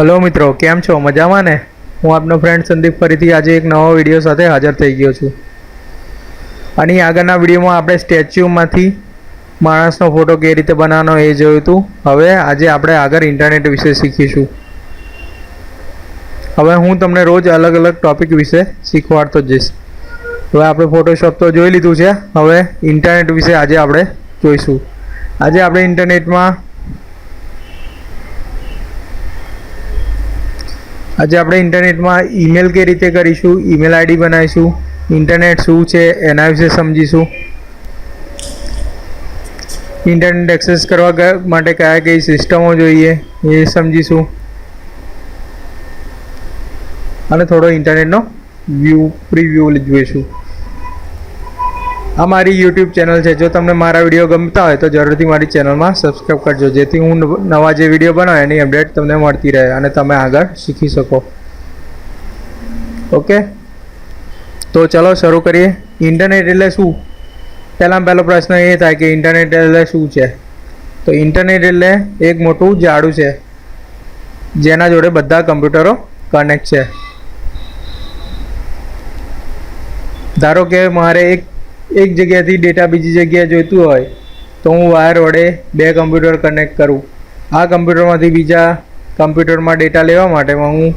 Hello મિત્રો, કેમ છો? મજામાં ને? હું આપનો ફ્રેન્ડ સંદીપ ફરીથી આજે એક નવો વીડિયો સાથે હાજર થઈ ગયો છું. અને આગળના વિડીયોમાં આપણે સ્ટેચ્યુમાંથી માણસનો ફોટો કેવી રીતે બનાવવાનો એ જોયું હતું હવે આજે આપણે આગળ ઇન્ટરનેટ વિશે શીખીશું. હવે હું તમને રોજ અલગ અલગ ટોપિક વિશે શીખવાડતો જઈશ. હવે આપણે ફોટોશોપ તો જોઈ લીધું છે. હવે ઇન્ટરનેટ વિશે આજે આપણે જોઈશું. આજે આપણે ઇન્ટરનેટમાં આજે આપણે ઇન્ટરનેટમાં ઈમેલ કઈ રીતે કરીશું, ઈમેલ આઈડી બનાવીશું, ઇન્ટરનેટ શું છે, એના વિશે સમજીશું. ઇન્ટરનેટ એક્સેસ કરવા માટે કયા કઈ સિસ્ટમો જોઈએ એ સમજીશું. અને થોડો ઇન્ટરનેટનો વ્યૂ પ્રિવ્યૂ જોઈશું. આ મારી યુટ્યુબ ચેનલ છે. જો તમને મારા વીડિયો ગમતા હોય તો જરૂરથી મારી ચેનલમાં સબસ્ક્રાઈબ કરજો. જેથી હું નવા જે વીડિયો બનાવું એની અપડેટ તમને મળતી રહે અને તમે આગળ શીખી શકો. ઓકે તો ચલો શરૂ કરીએ. ઇન્ટરનેટ એટલે શું? પહેલાં પહેલો પ્રશ્ન એ થાય કે ઇન્ટરનેટ એટલે શું છે? તો ઇન્ટરનેટ એટલે એક મોટું જાડું છે, જેના જોડે બધા કમ્પ્યુટરો કનેક્ટ છે. ધારો કે મારે એક એક જગ્યાથી ડેટા બીજી જગ્યાએ જોઈતું હોય, તો હું વાયર વડે બે કમ્પ્યુટર કનેક્ટ કરું. આ કમ્પ્યુટરમાંથી બીજા કમ્પ્યુટરમાં ડેટા લેવા માટે હું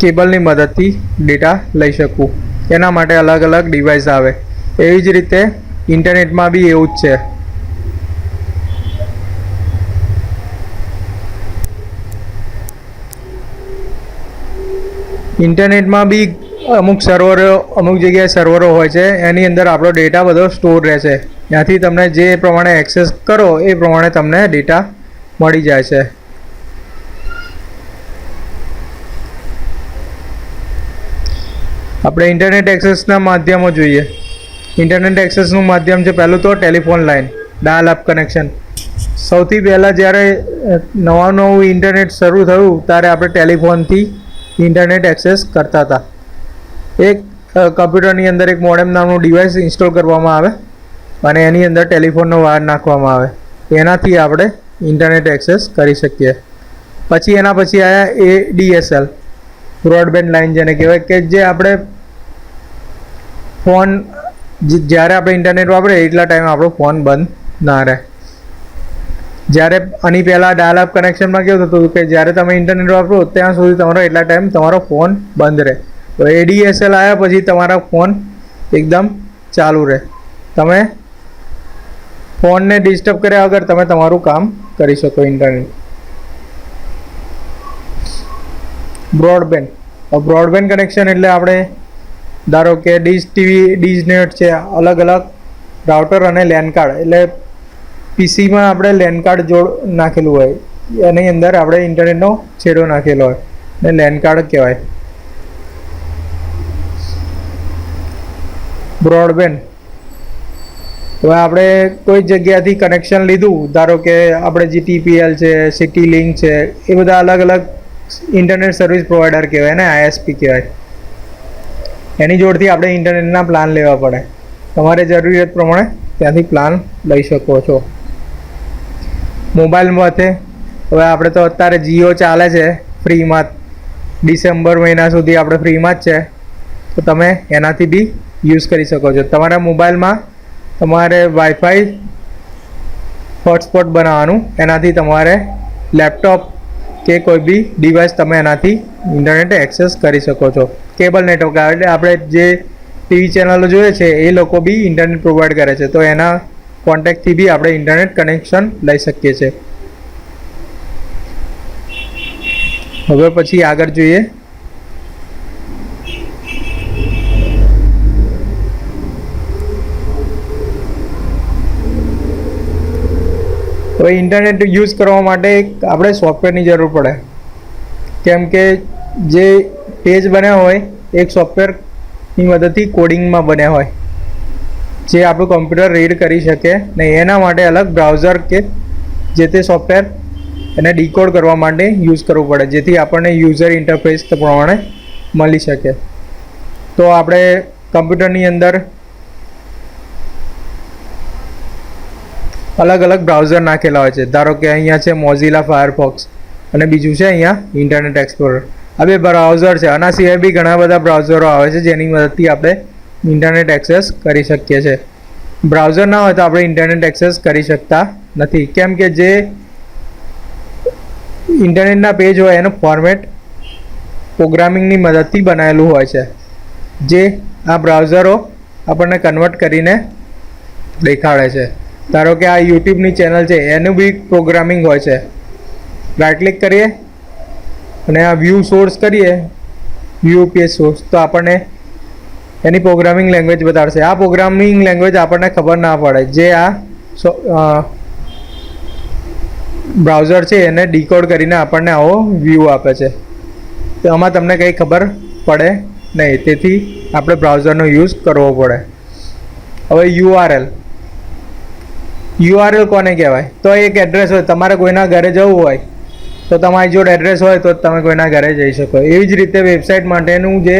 કેબલની મદદથી ડેટા લઈ શકું. એના માટે અલગ અલગ ડિવાઇસ આવે. એવી જ રીતે ઇન્ટરનેટમાં બી એવું જ છે. ઇન્ટરનેટમાં બી અમુક સર્વરો અમુક જગ્યાએ સર્વરો હોય છે, એની અંદર આપણો ડેટા બધો સ્ટોર રહેશે ત્યાંથી તમને જે પ્રમાણે એક્સેસ કરો, એ પ્રમાણે તમને ડેટા મળી જાય છે. આપણે ઇન્ટરનેટ એક્સેસના માધ્યમો જોઈએ. ઇન્ટરનેટ એક્સેસનું માધ્યમ છે પહેલું તો telephone line dial up connection સૌથી પહેલાં જ્યારે નવા નવું ઇન્ટરનેટ શરૂ થયું, ત્યારે આપણે ટેલિફોનથી ઇન્ટરનેટ એક્સેસ કરતા હતા. એક કમ્પ્યુટરની અંદર એક મોડેમ નામનું ડિવાઇસ ઇન્સ્ટોલ કરવામાં આવે અને એની અંદર ટેલિફોનનો વાયર નાખવામાં આવે. એનાથી આપણે ઇન્ટરનેટ એક્સેસ કરી શકીએ. પછી એના પછી આવ્યા એ ડીએસએલ બ્રોડબેન્ડ લાઇન જેને કહેવાય, કે જે આપણે ફોન જ્યારે આપણે ઇન્ટરનેટ વાપરીએ એટલા ટાઈમ આપણો ફોન બંધ ના રહે. જ્યારે આની પહેલાં ડાયલ અપ કનેક્શનમાં કેવું થતું કે જ્યારે તમે ઇન્ટરનેટ વાપરો, ત્યાં સુધી તમારો એટલા ટાઈમ તમારો ફોન બંધ રહે. તો એડીએસએલ આવ્યા પછી તમારા ફોન એકદમ ચાલુ રહે. તમે ફોનને ડિસ્ટર્બ કર્યા વગર તમે તમારું કામ કરી શકો ઇન્ટરનેટ બ્રોડબેન્ડ બ્રોડબેન્ડ કનેક્શન એટલે આપણે ધારો કે ડીશ ટીવી ડીશ નેટ છે, અલગ અલગ રાઉટર અને લેન કાર્ડ એટલે પીસીમાં આપણે લેન કાર્ડ જોડ નાખેલું હોય. એની અંદર આપણે ઇન્ટરનેટનો છેડો નાખેલો હોય. ને લેન કાર્ડ કહેવાય. બ્રોડબેન્ડ. હવે આપણે કોઈ જગ્યાથી કનેક્શન લીધું, ધારો કે આપણે જીટીપીએલ છે સિટી લિંક છે એ બધા અલગ અલગ ઇન્ટરનેટ સર્વિસ પ્રોવાઈડર કહેવાય ને આઈએસપી કહેવાય. એની જોડથી આપણે ઇન્ટરનેટના પ્લાન લેવા પડે. તમારે જરૂરિયાત પ્રમાણે ત્યાંથી પ્લાન લઈ શકો છો. મોબાઈલ માટે હવે આપણે તો અત્યારે જીઓ ચાલે છે ફ્રીમાં ડિસેમ્બર મહિના સુધી આપણે ફ્રીમાં જ છે. તો તમે એનાથી બી યુઝ કરી શકો છો. તમારા મોબાઈલમાં તમારે વાઈફાઈ હોટસ્પોટ બનાવવાનું, એનાથી તમારે લેપટોપ કે કોઈ બી ડિવાઇસ તમે એનાથી ઇન્ટરનેટ એક્સેસ કરી શકો છો. કેબલ નેટવર્ક એટલે આપણે જે ટીવી ચેનલો જોઈએ છે, એ લોકો બી ઇન્ટરનેટ પ્રોવાઈડ કરે છે. તો એના કોન્ટેક્ટથી બી આપણે ઇન્ટરનેટ કનેક્શન લઈ શકીએ છીએ. હવે પછી આગળ જોઈએ. હવે ઇન્ટરનેટ યુઝ કરવા માટે આપણે સોફ્ટવેરની જરૂર પડે. કેમ કે જે પેજ બન્યા હોય, એક સોફ્ટવેરની મદદથી કોડિંગમાં બન્યા હોય. જે આપણું કમ્પ્યુટર રીડ કરી શકે ને એના માટે અલગ બ્રાઉઝર કે જે તે સોફ્ટવેર એને ડીકોડ કરવા માટે યુઝ કરવું પડે, જેથી આપણને યુઝર ઇન્ટરફેસ પ્રમાણે મળી શકે. તો આપણે કમ્પ્યુટરની અંદર અલગ અલગ બ્રાઉઝર નાખેલા હોય છે. ધારો કે અહીંયા છે મોઝિલા ફાયરફોક્સ અને બીજું છે અહીંયા ઇન્ટરનેટ એક્સપ્લોરર આ બે બ્રાઉઝર છે. આના સિવાય બી ઘણા બધા બ્રાઉઝરો આવે છે જેની મદદથી આપણે ઇન્ટરનેટ એક્સેસ કરી શકીએ છીએ. બ્રાઉઝર ના હોય તો આપણે ઇન્ટરનેટ એક્સેસ કરી શકતા નથી. કેમ કે જે ઇન્ટરનેટના પેજ હોય એનું ફોર્મેટ પ્રોગ્રામિંગની મદદથી બનાવેલું હોય છે. જે આ બ્રાઉઝરો આપણને કન્વર્ટ કરીને દેખાડે છે. ધારો કે આ યુટ્યુબની ચેનલ છે, એનું બી પ્રોગ્રામિંગ હોય છે. રાઇટ ક્લિક કરીએ અને આ વ્યૂ સોર્સ કરીએ વ્યૂ પેજ સોર્સ તો આપણને એની પ્રોગ્રામિંગ લેંગ્વેજ બતાડશે. આ પ્રોગ્રામિંગ લેંગ્વેજ આપણને ખબર ના પડે. જે આ બ્રાઉઝર છે, એને ડીકોડ કરીને આપણને આવો વ્યૂ આપે છે. તો આમાં તમને કંઈ ખબર પડે નહીં. તેથી આપણે બ્રાઉઝરનો યુઝ કરવો પડે. હવે યુઆરએલ યુઆરએલ કોને કહેવાય? તો એક એડ્રેસ હોય, તમારે કોઈના ઘરે જવું હોય, તો તમારી જોડે એડ્રેસ હોય, તો તમે કોઈના ઘરે જઈ શકો. એવી જ રીતે વેબસાઇટ માટેનું જે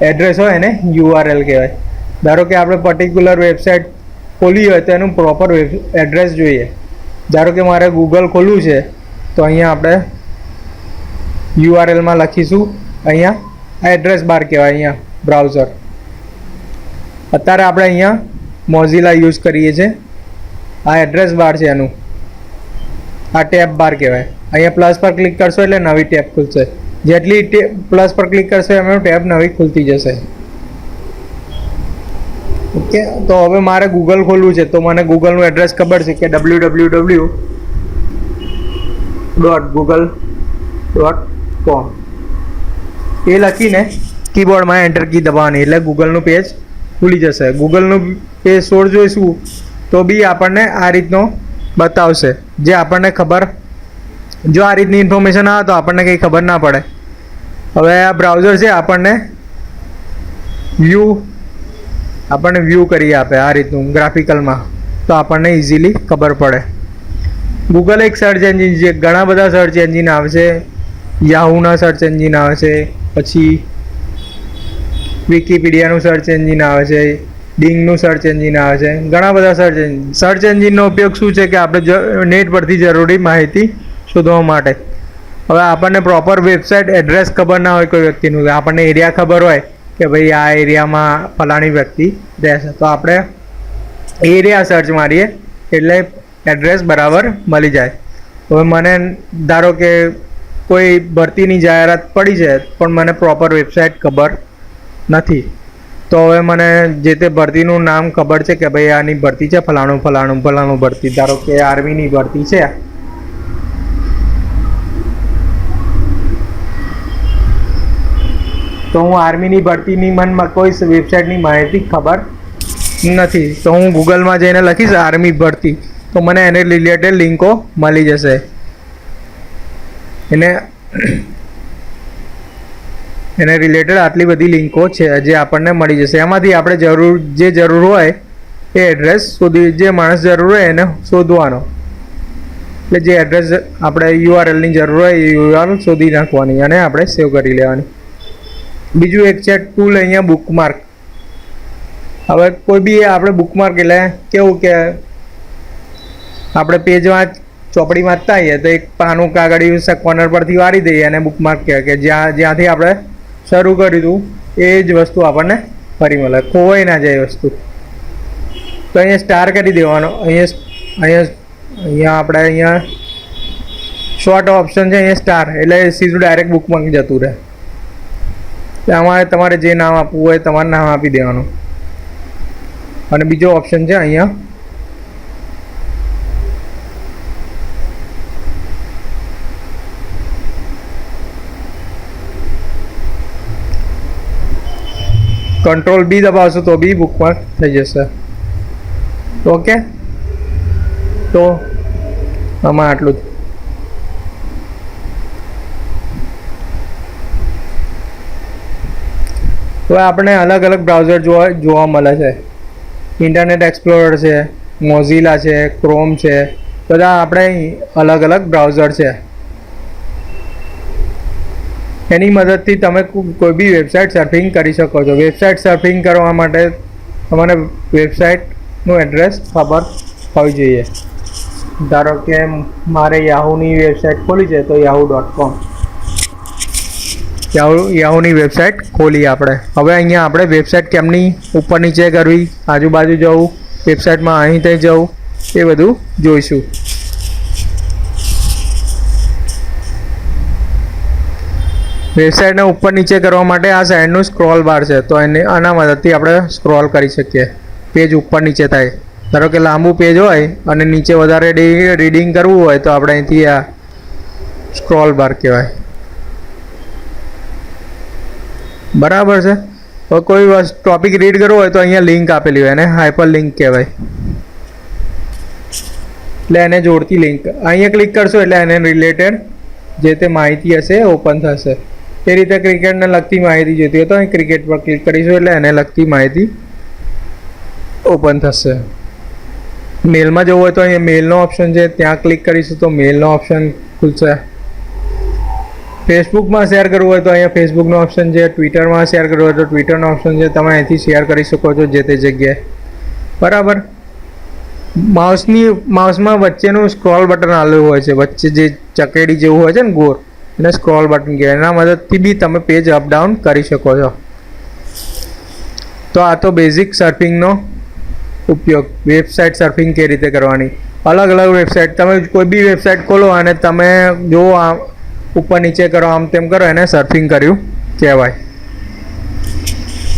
એડ્રેસ હોય એને યુઆરએલ કહેવાય. ધારો કે આપણે પર્ટિક્યુલર વેબસાઇટ ખોલી હોય, તો એનું પ્રોપર એડ્રેસ જોઈએ. ધારો કે મારે ગૂગલ ખોલવું છે, તો અહીંયા આપણે યુઆરએલમાં લખીશું. અહીંયા આ એડ્રેસ બાર કહેવાય, અહીંયા બ્રાઉઝર અત્યારે આપણે અહીંયા મોઝિલા યુઝ કરીએ છીએ. આ એડ્રેસ બાર છે એનું. આ ટેબ બાર કહેવાય. અહીંયા પ્લસ પર ક્લિક કરશો એટલે નવી ટેબ ખુલશે. જેટલી પ્લસ પર ક્લિક કરશો એમાં ટેબ નવી ખુલતી જશે. ઓકે તો હવે મારે ગૂગલ ખોલવું છે. તો મને ગૂગલનું એડ્રેસ ખબર છે કે W W W dot Google dot com એ લખીને કીબોર્ડમાં એન્ટર કી દબાવવાની. એટલે ગૂગલનું પેજ ખુલી જશે. ગૂગલનું પેજ સોળ જોઈશું. તો બી આપણને આ રીતનો બતાવશે. જે આપણને ખબર, જો આ રીતની ઇન્ફોર્મેશન આવે તો આપણને કંઈ ખબર ના પડે. હવે આ બ્રાઉઝર છે, આપણને વ્યૂ આપણને વ્યૂ કરી આપે આ રીતનું ગ્રાફિકલમાં તો આપણને ઇઝીલી ખબર પડે. ગૂગલ એક સર્ચ એન્જિન છે, ઘણા બધા સર્ચ એન્જિન આવે છે. યાહુના સર્ચ એન્જિન આવે છે. પછી વિકીપીડિયાનું સર્ચ એન્જિન આવે છે. ડિંગનું સર્ચ એન્જિન આવે છે. ઘણા બધા સર્ચ એન્જિન સર્ચ એન્જિનનો ઉપયોગ શું છે કે આપણે નેટ પરથી જરૂરી માહિતી શોધવા માટે. હવે આપણને પ્રોપર વેબસાઇટ એડ્રેસ ખબર ના હોય કોઈ વ્યક્તિનું આપણને એરિયા ખબર હોય કે ભાઈ આ એરિયામાં ફલાણી વ્યક્તિ રહેશે. તો આપણે એરિયા સર્ચ મારીએ, એટલે એડ્રેસ બરાબર મળી જાય. હવે મને, ધારો કે કોઈ ભરતીની જાહેરાત પડી છે, પણ મને પ્રોપર વેબસાઇટ ખબર નથી. તો હવે મને જે તે ભરતીનું નામ ખબર છે કે ભાઈ આની ભરતી છે, ફલાણું ફલાણું ફલાણું ભરતી. ધારો કે આર્મીની ભરતી છે. તો હું આર્મીની ભરતીની મનમાં કોઈ વેબસાઇટની માહિતી ખબર નથી. તો હું ગૂગલમાં જઈને લખીશ આર્મી ભરતી. તો મને એને રિલેટેડ લિંકો મળી જશે. એને એને રિલેટેડ આટલી બધી લિંકો છે જે આપણને મળી જશે. એમાંથી આપણે જરૂર જે જરૂર હોય એ એડ્રેસ શોધી, જે માણસ જરૂર હોય એને શોધવાનો. એટલે જે એડ્રેસ આપણે યુઆરએલની જરૂર હોય એ યુઆરએલ શોધી નાખવાની અને આપણે સેવ કરી લેવાની. બીજું એક છે ટૂલ અહીંયા બુકમાર્ક હવે કોઈ બી આપણે બુકમાર્ક એટલે કેવું કે આપણે પેજમાં ચોપડી વાંચતા હોઈએ તો એક પાનું કાગળિયું કોર્નર પરથી વાળી દઈએ અને બુકમાર્ક કહે કે જ્યાં, જ્યાંથી આપણે શરૂ કર્યું હતું એ જ વસ્તુ આપણને ફરી મળે. ખોવાઈ ના જાય વસ્તુ. તો અહીંયા સ્ટાર કરી દેવાનો. અહીંયા અહીંયા અહીંયા આપણે અહીંયા શોર્ટ ઓપ્શન છે, અહીંયા સ્ટાર એટલે સીધું ડાયરેક્ટ બુકમાં જતું રહે. આમાં તમારે જે નામ આપવું હોય તમારે નામ આપી દેવાનું. અને બીજો ઓપ્શન છે અહીંયા કંટ્રોલ બી દબાવશો તો બી બુકમાર્ક થઈ જશે. ઓકે? તો આમાં આટલું જ. હવે આપણે અલગ અલગ બ્રાઉઝર જોવા જોવા મળે છે. ઇન્ટરનેટ એક્સપ્લોરર છે મોઝિલા છે ક્રોમ છે. બધા આપણે અલગ અલગ બ્રાઉઝર છે. એની મદદથી તમે કોઈ બી વેબસાઇટ સર્ફિંગ કરી શકો છો. વેબસાઇટ સર્ફિંગ કરવા માટે તમારે વેબસાઇટનું એડ્રેસ ખબર હોવી જોઈએ. ધારો કે મારે યાહુની વેબસાઇટ ખોલી છે, તો યાહુ ડોટ કોમ યાહુ યાહુની વેબસાઇટ ખોલી આપણે. હવે અહીંયા આપણે વેબસાઇટ કેમની ઉપર નીચે કરવી, આજુબાજુ જવું વેબસાઇટમાં અહીં ત્યાં જવું, એ બધું જોઈશું. વેબસાઇટને ઉપર નીચે કરવા માટે આ સાઈડનું સ્ક્રોલ બાર છે. તો એને આના મદદથી આપણે સ્ક્રોલ કરી શકીએ. પેજ ઉપર નીચે થાય. ધારો કે લાંબુ પેજ હોય અને નીચે વધારે રીડિંગ કરવું હોય તો આપણે અહીંથી આ સ્ક્રોલ બાર કહેવાય. બરાબર છે? તો કોઈ ટોપિક રીડ કરવો હોય તો અહીંયા લિંક આપેલી હોય એને હાઇપર લિંક કહેવાય. એટલે એને જોડતી લિંક અહીંયા ક્લિક કરશો એટલે એને રિલેટેડ જે તે માહિતી હશે ઓપન થશે. એ રીતે ક્રિકેટને લગતી માહિતી જોઈતી હોય તો અહીં ક્રિકેટ પર ક્લિક કરીશું એટલે એને લગતી માહિતી ઓપન થશે. મેલમાં જવું હોય તો અહીંયા મેલનો ઓપ્શન છે. ત્યાં ક્લિક કરીશું તો મેલનો ઓપ્શન ખુલશે. ફેસબુકમાં શેર કરવું હોય તો અહીંયા ફેસબુકનો ઓપ્શન છે. ટ્વિટરમાં શેર કરવું હોય તો ટ્વિટરનો ઓપ્શન છે. તમે અહીંથી શેર કરી શકો છો જે તે જગ્યાએ. બરાબર? માઉસની, માઉસમાં વચ્ચેનું સ્ક્રોલ બટન આવેલું હોય છે. વચ્ચે જે ચકેડી જેવું હોય છે ને ગોળ એને સ્ક્રોલ બટન કહેવાય. એના મદદથી બી તમે પેજ અપ ડાઉન કરી શકો છો. તો આ તો બેઝિક સર્ફિંગનો ઉપયોગ. વેબસાઇટ સર્ફિંગ કેવી રીતે કરવાની. અલગ અલગ વેબસાઇટ તમે કોઈ બી વેબસાઇટ ખોલો અને તમે જો આમ ઉપર નીચે કરો, આમ તેમ કરો, એને સર્ફિંગ કર્યું કહેવાય.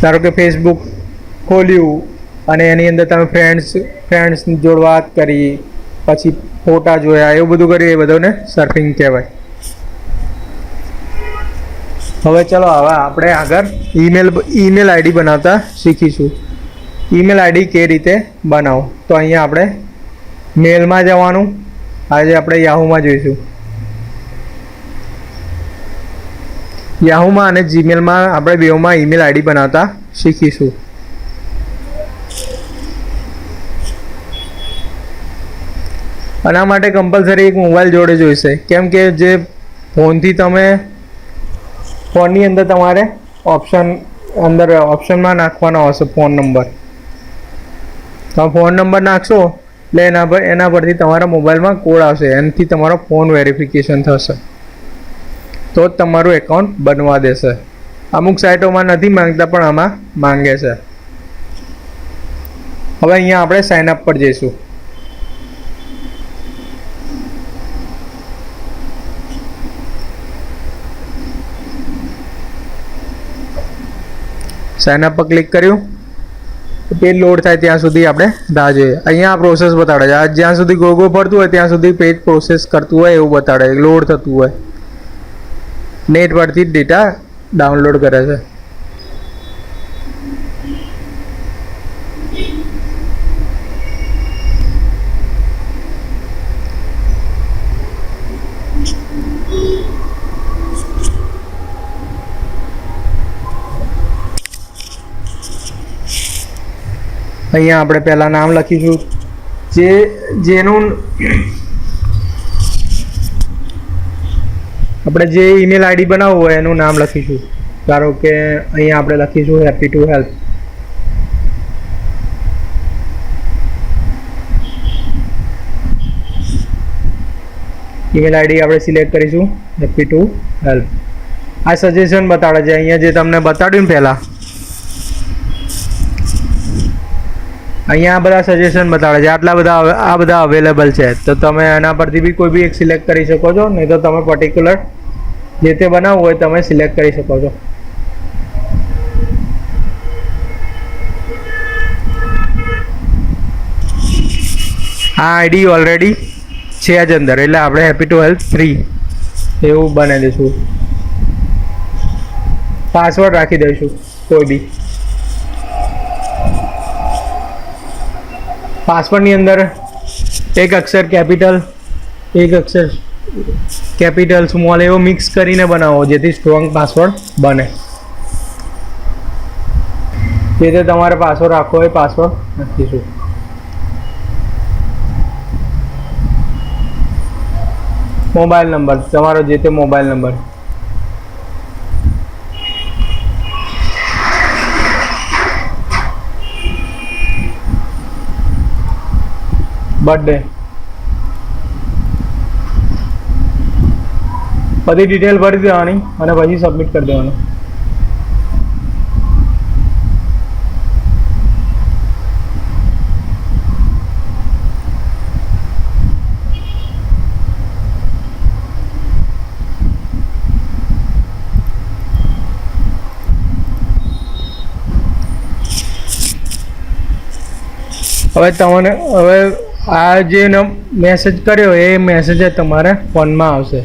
ધારો કે ફેસબુક ખોલ્યું અને એની અંદર તમે ફ્રેન્ડ્સ ફ્રેન્ડ્સ જોડ વાત કરી, પછી ફોટા જોયા, એવું બધું કરી, એ બધાને સર્ફિંગ કહેવાય. હવે ચલો, હવે આપણે આગળ ઈમેલ ઈમેલ આઈડી બનાવતા શીખીશું. ઈમેલ આઈડી કે રીતે બનાવો? તો અહીંયા આપણે મેલમાં જવાનું. આજે આપણે યાહુમાં જોઈશું. યાહુમાં અને જીમેલમાં આપણે બેઉમાં ઈમેલ આઈડી બનાવતા શીખીશું. આના માટે કમ્પલસરી એક મોબાઈલ જોડે જોઈશે. કેમ કે જે ફોનથી તમે ફોનની અંદર તમારે ઓપ્શન અંદર ઓપ્શનમાં નાખવાનો આવશે ફોન નંબર તમે ફોન નંબર નાખશો, એટલે એના પર, એના પરથી તમારા મોબાઈલમાં કોડ આવશે, એનાથી તમારો ફોન વેરિફિકેશન થશે. તો જ તમારું એકાઉન્ટ બનવા દેશે. અમુક સાઇટોમાં નથી માંગતા, પણ આમાં માંગે છે. હવે અહીંયા આપણે સાઇન અપ પર જઈશું. સાઇન પર ક્લિક કર્યું. પેજ લોડ થાય ત્યાં સુધી આપણે રાહ જોઈએ. અહીંયા પ્રોસેસ બતાડે છે. આ જ્યાં સુધી ગોગો ફરતું હોય ત્યાં સુધી પેજ પ્રોસેસ કરતું હોય એવું બતાડે લોડ થતું હોય. નેટ પરથી જ ડેટા ડાઉનલોડ કરે છે. અહીંયા આપણે પહેલાં નામ લખીશું. જે, જેનું, આપણે જે ઈમેલ આઈડી બનાવવું હોય એનું નામ લખીશું. ધારો કે અહીંયા આપણે લખીશું happy to help email ID આપણે સિલેક્ટ કરીશું. હેપી ટુ હેલ્પ આ સજેશન બતાડે છે. અહીંયા જે તમને બતાડ્યું પહેલાં અહીંયા બધા સજેશન બતાડે છે. આટલા બધા આ બધા અવેલેબલ છે. તો તમે એના પરથી બી કોઈ બી એક સિલેક્ટ કરી શકો છો. નહીં તો તમે પર્ટિક્યુલર જે તે બનાવવું હોય તમે સિલેક્ટ કરી શકો છો. આ આઈડી ઓલરેડી છે જ અંદર. એટલે આપણે હેપી ટુ હેલ્પ થ્રી એવું બનાવી દઈશું. પાસવર્ડ રાખી દઈશું કોઈ બી. પાસવર્ડની અંદર એક અક્ષર કેપિટલ, એક અક્ષર કેપિટલ સ્મોલ એવો મિક્સ કરીને બનાવો જેથી સ્ટ્રોંગ પાસવર્ડ બને. જે તે તમારે પાસવર્ડ રાખવો હોય પાસવર્ડ નાખીશું મોબાઈલ નંબર, તમારો જે તે મોબાઈલ નંબર. બર્થડે બધી ડિટેલ ભરી દેવાની અને પછી સબમિટ કરી દેવાનું. હવે તમને હવે આ જે મેસેજ કર્યો એ મેસેજ તમારે ફોનમાં આવશે.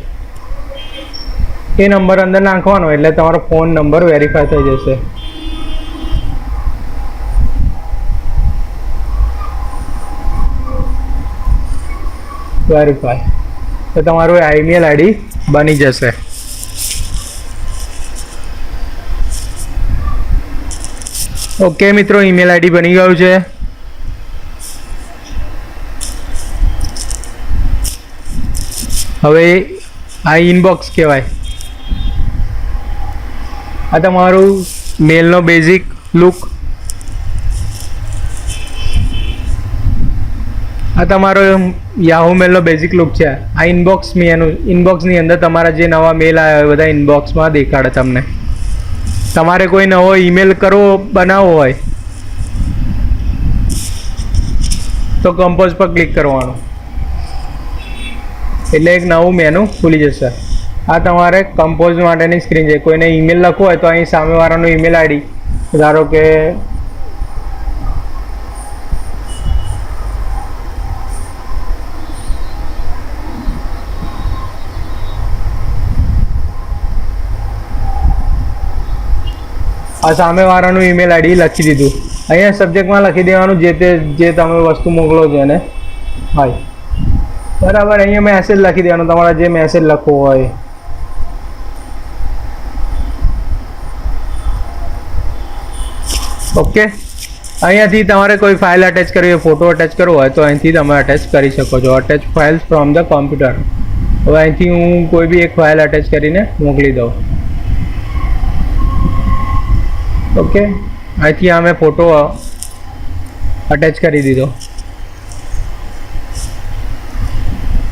એ નંબર અંદર નાખવાનો એટલે તમારો ફોન નંબર વેરીફાઈ થઈ જશે. વેરીફાઈ તો તમારું આઈમેલ આઈડી બની જશે. ઓકે મિત્રો ઈમેલ આઈડી બની ગયું છે. હવે આ ઇનબોક્સ કહેવાય. આ તમારું મેલનો બેઝિક લુક આ તમારો યાહુ મેલનો બેઝિક લુક છે. આ ઇનબોક્સ એનું ઇનબોક્સની અંદર તમારા જે નવા મેલ આવ્યા હોય, બધા ઇનબોક્સમાં દેખાડે તમને. તમારે કોઈ નવો ઈમેલ કરવો, બનાવવો હોય, તો કમ્પોઝ પર ક્લિક કરવાનું. એટલે એક નવું મેનુ ખુલી જશે. આ તમારે કમ્પોઝ માટેની સ્ક્રીન છે. કોઈને ઈમેલ લખવો હોય તો અહીં સામેવાળાનું ઈમેલ આઈડી ધારો કે આ સામેવાળાનું ઈમેલ આઈડી લખી દીધું. અહીંયા સબ્જેક્ટમાં લખી દેવાનું જે તે જે તમે વસ્તુ મોકલો છો એને. હાય બરાબર, અહીંયા મેસેજ લખી દેવાનો, તમારે જે મેસેજ લખવો હોય. ઓકે અહીંયાથી તમારે કોઈ ફાઇલ અટેચ કરવી હોય ફોટો અટેચ કરવો હોય, તો અહીંથી તમે અટેચ કરી શકો છો. Attach files from the computer હવે અહીંથી હું કોઈ બી એક ફાઇલ અટેચ કરીને મોકલી દઉં. ઓકે અહીંથી અમે ફોટો અટેચ કરી દીધો.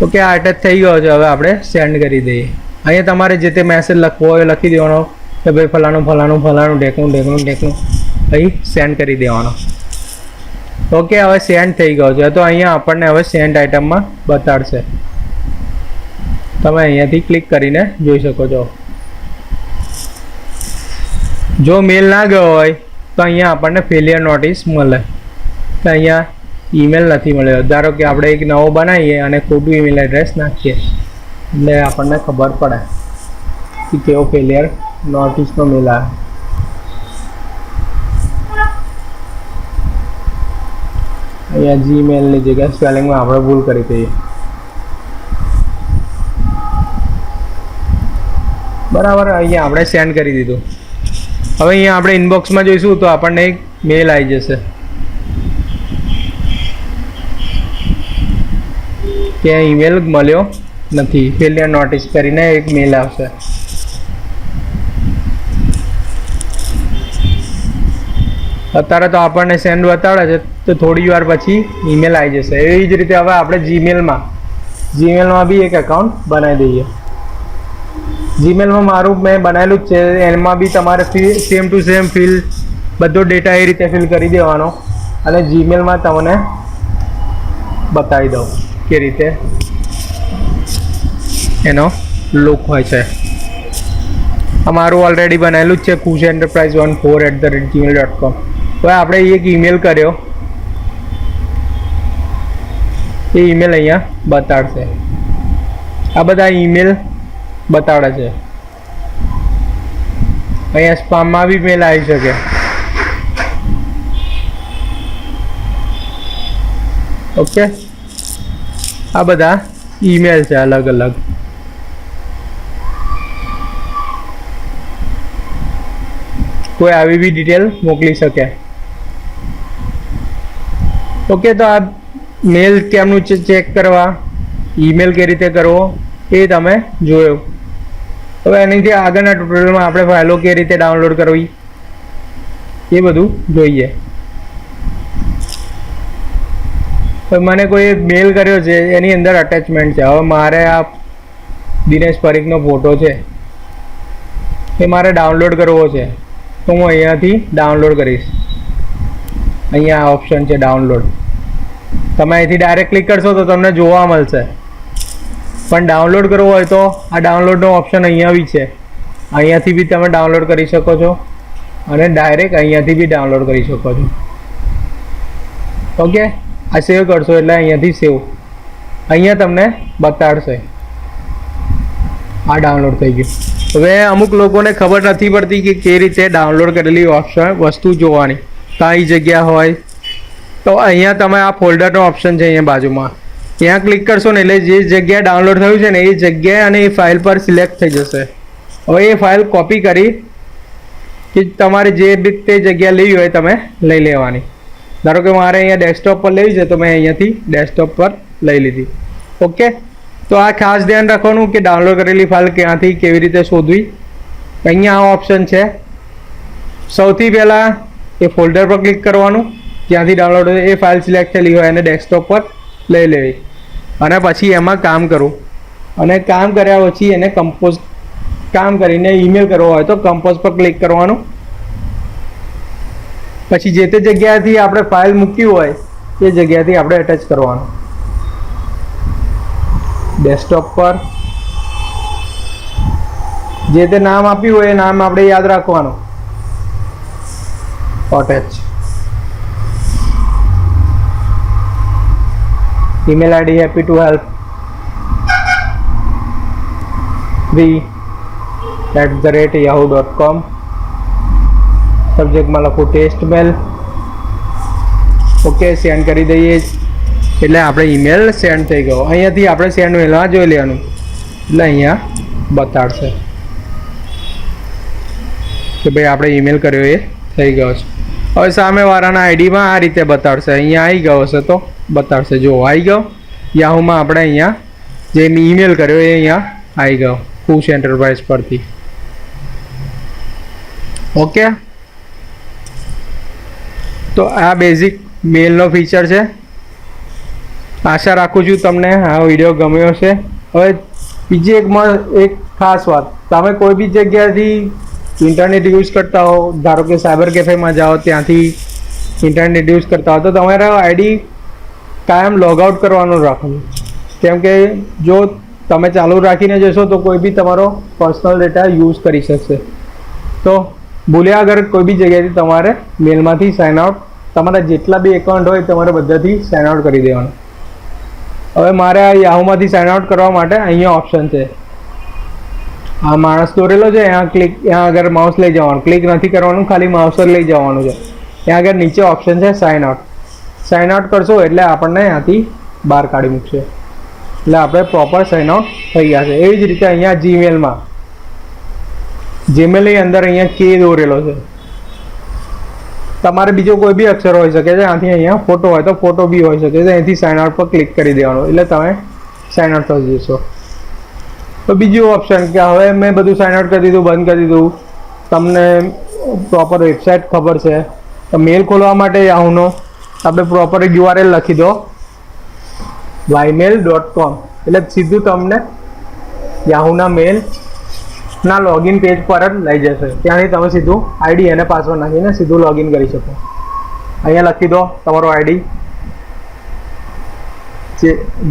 ઓકે આ અટેચ થઈ ગયો છે, હવે આપણે સેન્ડ કરી દઈએ. અહીંયા તમારે જે તે મેસેજ લખવો હોય લખી દેવાનો કે ભાઈ ફલાણું ફલાણું ફલાણું, ઢેકણું ઢેકણું ઢેકણું. અહીં સેન્ડ કરી દેવાનો. ઓકે હવે સેન્ડ થઈ ગયો છે, તો અહીંયા આપણને હવે સેન્ડ આઇટમમાં બતાડશે. તમે અહીંયાથી ક્લિક કરીને જોઈ શકો છો. જો મેલ ના ગયો હોય, તો અહીંયા આપણને ફેલિયર નોટિસ મળે. તો અહીંયા ઈમેલ નથી મળ્યો. ધારો કે આપણે એક નવો બનાવીએ અને ખોટું ઈમેલ એડ્રેસ નાખીએ, એટલે આપણને ખબર પડે કે કેવો ફેલિયર નોટિસનો મેલ આવે. અહીંયા જીમેલની જગ્યાએ સ્પેલિંગમાં આપણે ભૂલ કરી દઈએ. બરાબર, અહીંયા આપણે સેન્ડ કરી દીધું. હવે અહીંયા આપણે ઇનબોક્સમાં જોઈશું તો આપણને એક મેલ આવી જશે. કે ઈમેલ મળ્યો નથી. ફેલિયર નોટિસ કરીને એક મેલ આવશે. અત્યારે તો આપણને સેન્ડ બતાડે છે, તો થોડી વાર પછી ઈમેલ આવી જશે. એવી જ રીતે હવે આપણે જીમેલમાં જીમેલમાં બી એક એકાઉન્ટ બનાવી દઈએ. જીમેલમાં મારું મેં બનાવેલું જ છે. એમાં બી તમારે સેમ ટુ સેમ ફિલ બધો ડેટા એ રીતે ફિલ કરી દેવાનો. અને જીમેલમાં તમને બતાવી દઉં. કે રીતે એનો લુક હોય છે. અમારું ઓલરેડી બનાવેલું જ છે Kush enterprise one four at the rate Gmail dot com હવે આપણે એક ઈમેલ કર્યો. એ ઈમેલ અહીંયા બતાડશે. આ બધા ઈમેલ બતાડે છે. અહીંયા સ્પામમાં બી મેલ આવી શકે. ઓકે આ બધા ઈમેલ છે અલગ અલગ. કોઈ આવી બી ડિટેલ મોકલી શકે. ઓકે, તો આ મેલ કેમનું ચેક કરવા. ઈમેલ કઈ રીતે કરવો, એ તમે જોયો. હવે એનીથી આગળના ટ્યુટોરિયલમાં આપણે ફાઇલો કઈ રીતે ડાઉનલોડ કરવી, એ બધું જોઈએ તો મને કોઈ મેલ કર્યો છે, એની અંદર અટેચમેન્ટ છે. હવે મારે આ દિનેશ પરીખનો ફોટો છે, એ મારે ડાઉનલોડ કરવો છે. તો હું અહીંયાથી ડાઉનલોડ કરીશ. અહીંયા આ ઓપ્શન છે ડાઉનલોડ તમે અહીંથી ડાયરેક્ટ ક્લિક કરશો તો તમને જોવા મળશે. પણ ડાઉનલોડ કરવો હોય તો આ ડાઉનલોડનો ઓપ્શન અહીંયા બી છે. અહીંયાથી બી તમે ડાઉનલોડ કરી શકો છો અને ડાયરેક્ટ અહીંયાથી બી ડાઉનલોડ કરી શકો છો. ઓકે આ સેવ કરશો એટલે અહીંયાથી સેવ અહીંયા તમને બતાડશે. આ ડાઉનલોડ થઈ ગયું. હવે અમુક લોકોને ખબર નથી પડતી કે કઈ રીતે ડાઉનલોડ કરેલી ઓપ્શન વસ્તુ જોવાની. કઈ જગ્યા હોય. તો અહીંયા તમે આ ફોલ્ડરનો ઓપ્શન છે અહીંયા બાજુમાં. ત્યાં ક્લિક કરશો ને એટલે જે જગ્યાએ ડાઉનલોડ થયું છે ને એ જગ્યાએ અને એ ફાઇલ પર સિલેક્ટ થઈ જશે. હવે એ ફાઇલ કોપી કરી કે તમારે જે બી તે જગ્યા લેવી હોય તમે લઈ લેવાની. ધારો કે મારે અહીંયા ડેસ્કટોપ પર લેવી છે તો મેં અહીંયાથી ડેસ્કટોપ પર લઈ લીધી. ઓકે તો આ ખાસ ધ્યાન રાખવાનું કે ડાઉનલોડ કરેલી ફાઇલ ક્યાંથી કેવી રીતે શોધવી? અહીંયા આ ઓપ્શન છે. સૌથી પહેલાં એ ફોલ્ડર પર ક્લિક કરવાનું. જ્યાંથી ડાઉનલોડ એ ફાઇલ સિલેક્ટ થયેલી હોય એને ડેસ્કટોપ પર લઈ લેવી. અને પછી એમાં કામ કરવું. અને કામ કર્યા પછી એને કમ્પોઝ કામ કરીને ઈમેલ કરવો હોય તો કમ્પોઝ પર ક્લિક કરવાનું. પછી જે તે જગ્યાએથી આપણે ફાઇલ મૂકી હોય, એ જગ્યાએથી આપણે અટેચ કરવાનું. ડેસ્કટોપ પર. જે તે નામ આપ્યું હોય, એ નામ આપણે યાદ રાખવાનું. Attach email ID happy to help three at the rate Yahoo dot yahoo.com સબ્જેક્ટમાં લખું ટેસ્ટ મેલ ઓકે સેન્ડ કરી દઈએ. એટલે આપણે ઈમેલ સેન્ડ થઈ ગયો. અહીંયાથી આપણે સેન્ડ મેલમાં જોઈ લેવાનું. એટલે અહીંયા બતાડશે. કે ભાઈ આપણે ઈમેલ કર્યો એ થઈ ગયો છે. હવે સામેવાળાના આઈડીમાં આ રીતે બતાડશે. અહીંયા આવી ગયો હશે તો બતાડશે. જો આવી ગયો, યાહુમાં આપણે અહીંયા જે ઈમેલ કર્યો એ અહીંયા આવી ગયો. ખુશ એન્ટરપ્રાઇઝ પરથી. ઓકે તો આ બેઝિક મેલનો ફીચર છે. આશા રાખું છું તમને આ વીડિયો ગમ્યો છે હવે બીજી એક એક ખાસ વાત. તમે કોઈ બી જગ્યાથી ઇન્ટરનેટ યુઝ કરતા હો, ધારો કે સાયબર કેફેમાં જાઓ, ત્યાંથી ઇન્ટરનેટ યુઝ કરતા હો, તો તમારા આઈડી કાયમ લોગ આઉટ કરવાનું રાખવું કેમ કે જો તમે ચાલુ રાખીને જશો તો કોઈ બી તમારો પર્સનલ ડેટા યુઝ કરી શકશે. તો ભૂલ્યા અગર કોઈ બી જગ્યાએથી તમારે મેલમાંથી સાઇન આઉટ તમારા જેટલા બી એકાઉન્ટ હોય તમારે બધાથી સાઇન આઉટ કરી દેવાનું. હવે મારે આ યાહુમાંથી સાઇન આઉટ કરવા માટે અહીંયા ઓપ્શન છે. આ માણસ દોરેલો છે ત્યાં ક્લિક ત્યાં આગળ માઉસ લઈ જવાનું. ક્લિક નથી કરવાનું, ખાલી માઉસ જ લઈ જવાનું છે. ત્યાં આગળ નીચે ઓપ્શન છે સાઇન આઉટ સાઇન આઉટ કરશો એટલે આપણને ત્યાંથી બહાર કાઢી મૂકશે. એટલે આપણે પ્રોપર સાઇન આઉટ થઈ ગયા છે. એવી જ રીતે અહીંયા જીમેલમાં જીમેલની અંદર અહીંયા કે દોરેલો છે. તમારે બીજો કોઈ બી અક્ષર હોઈ શકે છે, આથી અહીંયા ફોટો હોય તો ફોટો બી હોઈ શકે છે, અહીંથી સાઇન આઉટ પર ક્લિક કરી દેવાનો, એટલે તમે સાઇન આઉટ થઈ જશો. તો બીજું ઓપ્શન કે હવે મેં બધું સાઇન આઉટ કરી દીધું, બંધ કરી દીધું. તમને પ્રોપર વેબસાઇટ ખબર છે. તો મેલ ખોલવા માટે યાહુનો આપણે પ્રોપર યુઆરએલ લખી દો. વાયમેલ ડોટ કોમ એટલે સીધું તમને યાહુના મેલ ના લોગિન પેજ પર જ લઈ જશે. ત્યાંથી તમે સીધું આઈડી અને પાસવર્ડ નાખીને સીધું લોગિન કરી શકો. અહીંયા લખી દો તમારો આઈડી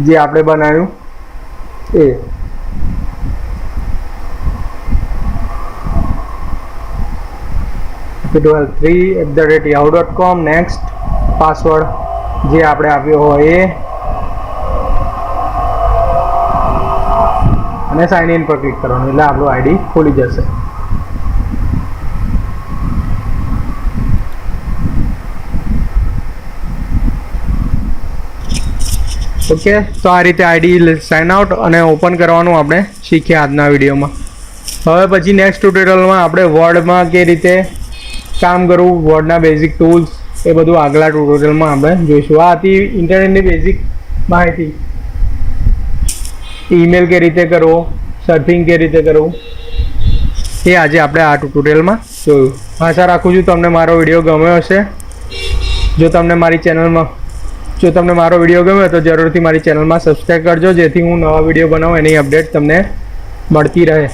જે આપણે બનાવ્યું એ. Twelve three at the rate Yahoo dot com next password જે આપણે આપ્યો હોય એ. અને સાઇન ઇન પર ક્લિક કરવાનું. એટલે આપણું આઈડી ખોલી જશે. ઓકે, તો આ રીતે આઈડી સાઇન આઉટ અને ઓપન કરવાનું આપણે શીખ્યા આજના વિડીયોમાં. હવે પછી નેક્સ્ટ ટ્યુટોરિયલમાં આપણે વર્ડમાં કે રીતે કામ કરવું વર્ડના બેઝિક ટૂલ્સ એ બધું આગલા ટ્યુટોરિયલમાં આપણે જોઈશું. આ હતી ઇન્ટરનેટની બેઝિક માહિતી. ઈમેલ કે રીતે કરવો સર્ફિંગ કે રીતે કરવું એ આજે આપણે આ ટ્યુટોરિયલમાં જોયું આશા રાખું છું તમને મારો વીડિયો ગમ્યો હશે. જો તમને મારી ચેનલમાં જો તમને મારો વીડિયો ગમ્યો તો જરૂરથી મારી ચેનલમાં સબસ્ક્રાઈબ કરજો જેથી હું નવા વીડિયો બનાવું એની અપડેટ તમને મળતી રહે.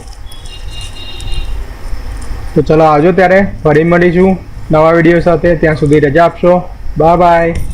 તો ચલો આવજો ત્યારે ફરી મળીશું નવા વીડિયો સાથે. ત્યાં સુધી રજા આપશો. Bye bye